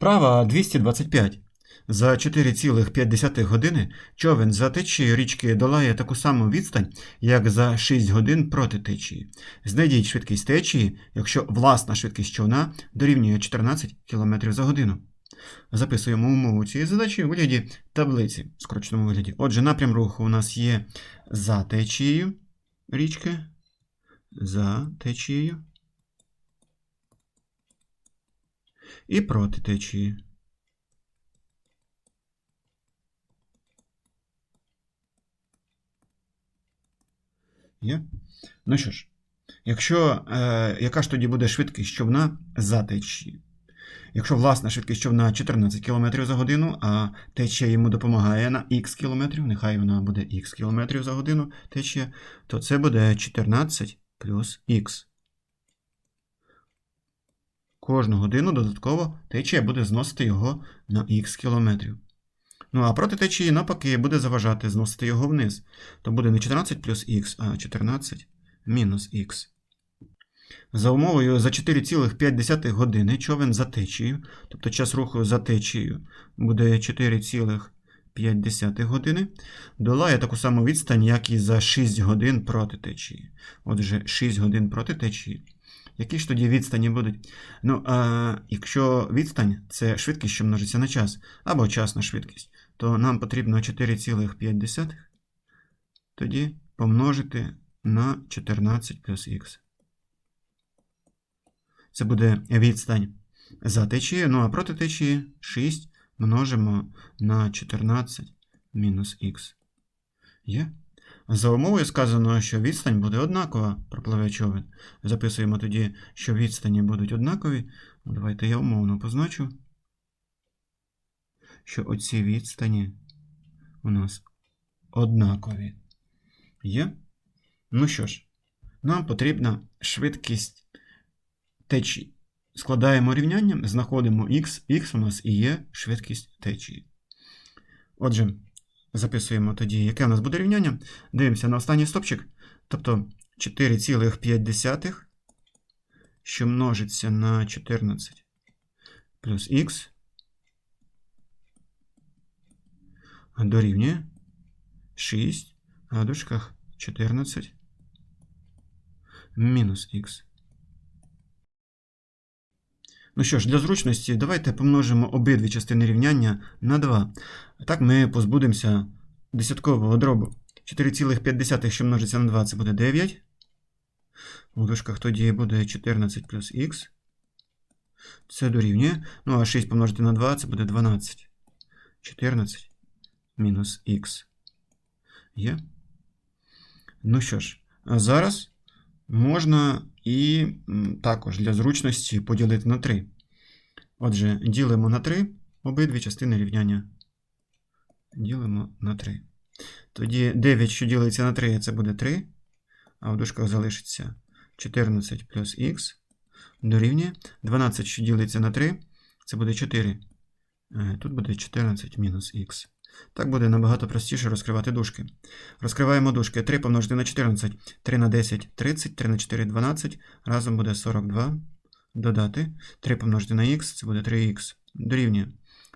Вправа 225. За 4,5 години човен за течією річки долає таку саму відстань, як за 6 годин проти течії. Знайдіть швидкість течії, якщо власна швидкість човна дорівнює 14 км за годину. Записуємо умову цієї задачі у вигляді таблиці, в скороченому вигляді. Отже, напрям руху у нас є за течією річки, за течією і проти течії. Є? Ну що ж, якщо, е, яка ж тоді буде швидкість човна за течією? Якщо власна швидкість човна 14 км за годину, а течія йому допомагає на х км, нехай вона буде х км за годину течія, то це буде 14 плюс х. Кожну годину додатково течія буде зносити його на х кілометрів. Ну а проти течії, навпаки, буде заважати зносити його вниз. То буде не 14 плюс х, а 14 мінус х. За умовою за 4,5 години човен за течією, тобто час руху за течією буде 4,5 години, долає таку саму відстань, як і за 6 годин проти течії. Отже, 6 годин проти течії. Які ж тоді відстані будуть? Ну, а якщо відстань це швидкість, що множиться на час, або час на швидкість, то нам потрібно 4,5 тоді помножити на 14 плюс х. Це буде відстань за течією, ну а проти течії 6 множимо на 14 мінус х. Є? За умовою сказано, що відстань буде однакова, пропливе човен. Записуємо тоді, що відстані будуть однакові. Ну, Давайте я умовно позначу, що оці відстані у нас однакові. Є? Ну що ж, нам потрібна швидкість течії. Складаємо рівняння, знаходимо х, х у нас і є швидкість течії. Отже, записуємо тоді, яке у нас буде рівняння. Дивимося на останній стопчик, тобто 4,5, що множиться на 14 плюс х, дорівнює 6, а в дужках 14 мінус х. Ну що ж, для зручності давайте помножимо обидві частини рівняння на 2. Так ми позбудемося десяткового дробу. 4,5, що множиться на 2, це буде 9. У дужках тоді буде 14 плюс х. Це дорівнює. Ну, а 6 помножити на 2, це буде 12. 14 мінус х. Є. Ну що ж, а зараз можна і також для зручності поділити на 3. Отже, ділимо на 3 обидві частини рівняння. Ділимо на 3. Тоді 9, що ділиться на 3, це буде 3. А в дужках залишиться 14 плюс х. Дорівнює. 12, що ділиться на 3, це буде 4. Е, Тут буде 14 мінус х. Так буде набагато простіше розкривати дужки. Розкриваємо дужки. 3 помножити на 14, 3 на 10 30, 3 на 4 12. Разом буде 42. Додати. 3 помножити на х, це буде 3х. Дорівнює.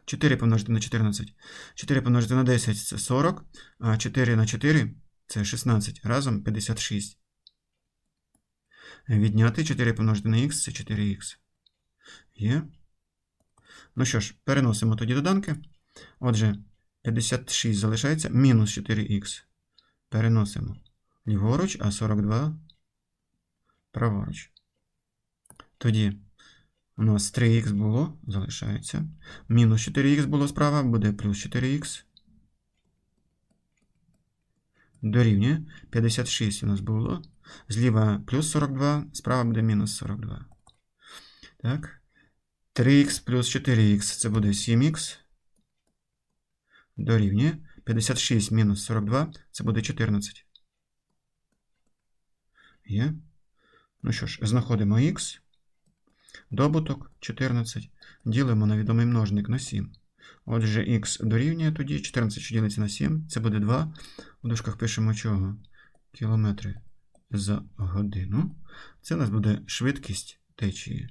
4 помножити на 14. 4 помножити на 10 це 40, а 4 на 4 це 16. Разом 56. Відняти 4 помножити на х це 4х. Є. Ну що ж, переносимо тоді доданки. Отже, 56 залишається мінус 4х. Переносимо ліворуч, а 42 праворуч. Тоді у нас 3х було, залишається. Мінус 4х було справа, буде плюс 4х. Дорівнює 56 у нас було. Зліва плюс 42, справа буде мінус 42. Так. 3х плюс 4х це буде 7х. Дорівнює 56 мінус 42, це буде 14. Є. Ну що ж, знаходимо х. Добуток 14. Ділимо на відомий множник на 7. Отже, х дорівнює тоді 14, що ділиться на 7, це буде 2. У дужках пишемо чого? Кілометри за годину. Це у нас буде швидкість течії.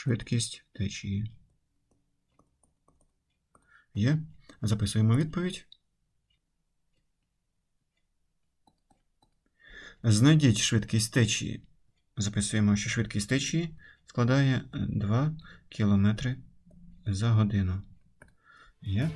швидкість течії. Є. Записуємо відповідь. Знайдіть швидкість течії. Записуємо, що швидкість течії складає 2 км за годину. Є.